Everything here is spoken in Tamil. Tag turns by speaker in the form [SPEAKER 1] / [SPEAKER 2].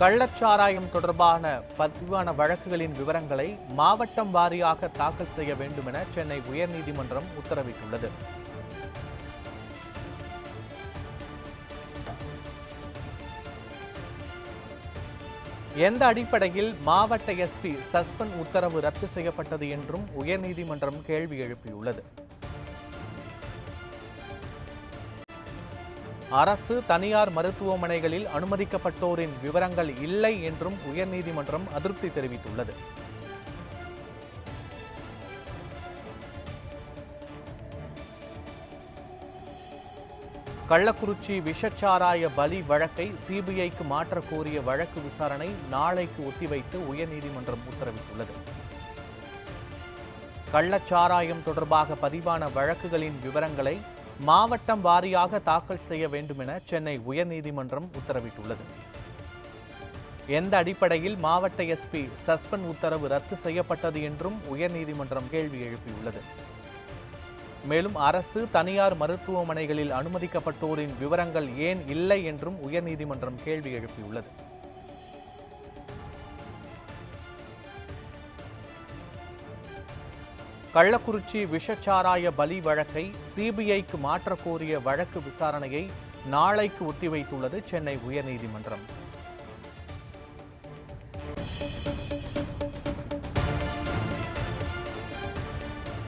[SPEAKER 1] கள்ளச்சாராயம் தொடர்பான பதிவான வழக்குகளின் விவரங்களை மாவட்டம் வாரியாக தாக்கல் செய்ய வேண்டும் என சென்னை உயர்நீதிமன்றம் உத்தரவிட்டுள்ளது. எந்த அடிப்படையில் மாவட்ட எஸ்பி சஸ்பெண்ட் உத்தரவு ரத்து செய்யப்பட்டது என்றும் உயர்நீதிமன்றம் கேள்வி எழுப்பியுள்ளது. அரசு தனியார் மருத்துவமனைகளில் அனுமதிக்கப்பட்டோரின் விவரங்கள் இல்லை என்றும் உயர்நீதிமன்றம் அதிருப்தி தெரிவித்துள்ளது. கள்ளக்குறிச்சி விஷச்சாராய பலி வழக்கை சிபிஐக்கு மாற்றக் கோரிய வழக்கு விசாரணை நாளைக்கு ஒத்திவைத்து உயர்நீதிமன்றம் உத்தரவிட்டுள்ளது. கள்ளச்சாராயம் தொடர்பாக பதிவான வழக்குகளின் விவரங்களை மாவட்டம் வாரியாக தாக்கல் செய்ய வேண்டும் என சென்னை உயர்நீதிமன்றம் உத்தரவிட்டுள்ளது. எந்த அடிப்படையில் மாவட்ட எஸ்பி சஸ்பெண்ட் உத்தரவு ரத்து செய்யப்பட்டது என்றும் உயர்நீதிமன்றம் கேள்வி எழுப்பியுள்ளது. மேலும் அரசு தனியார் மருத்துவமனைகளில் அனுமதிக்கப்பட்டோரின் விவரங்கள் ஏன் இல்லை என்றும் உயர்நீதிமன்றம் கேள்வி எழுப்பியுள்ளது. கள்ளக்குறிச்சி விஷச்சாராய பலி வழக்கை சிபிஐக்கு மாற்றக்கோரிய வழக்கு விசாரணையை நாளைக்கு ஒத்திவைத்துள்ளது சென்னை உயர்நீதிமன்றம்.